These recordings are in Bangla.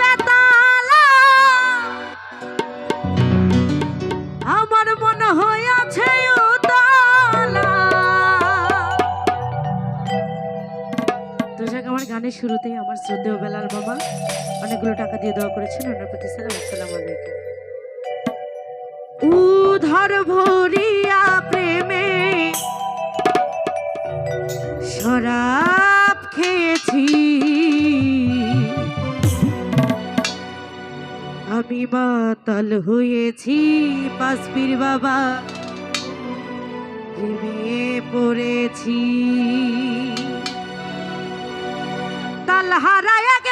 বেতালা। আমার গানের শুরুতেই আমার শ্রদ্ধেয় বেলাল বাবা অনেকগুলো টাকা দিয়ে দেওয়া করেছেন। ওনার প্রতি সালাম আসসালামু আলাইকুম। উধর ভরিয়া মাতাল হয়েছি পাসপির বাবা। প্রেমে পড়েছি। কাল এক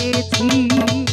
পেয়েছি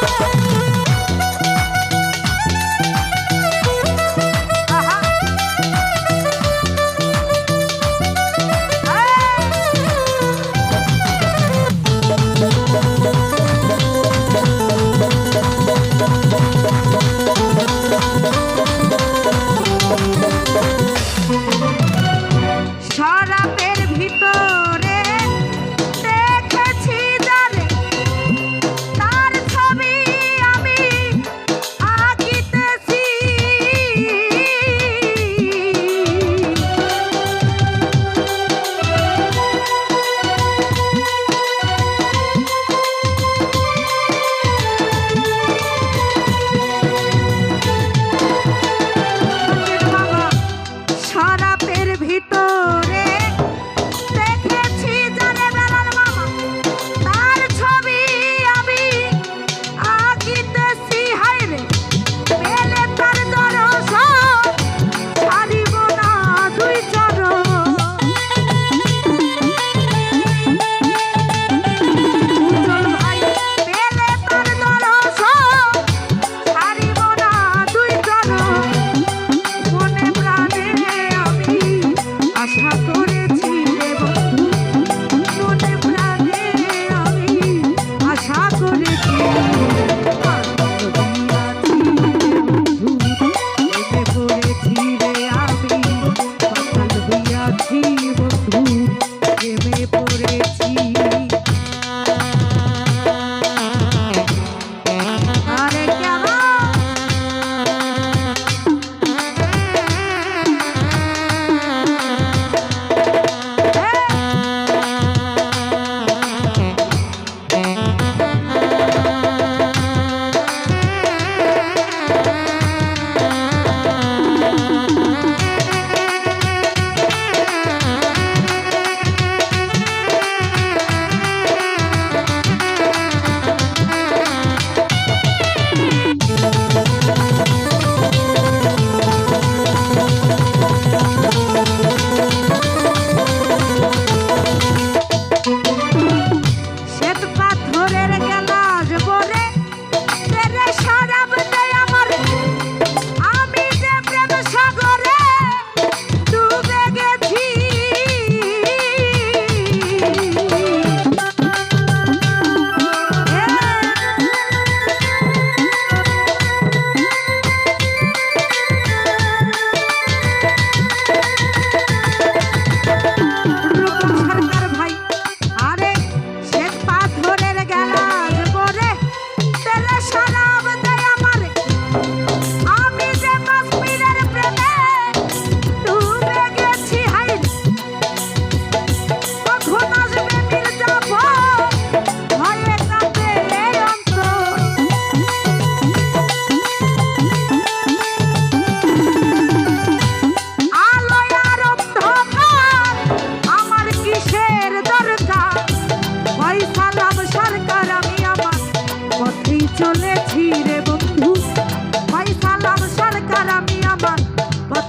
Oh.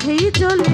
সেই চলে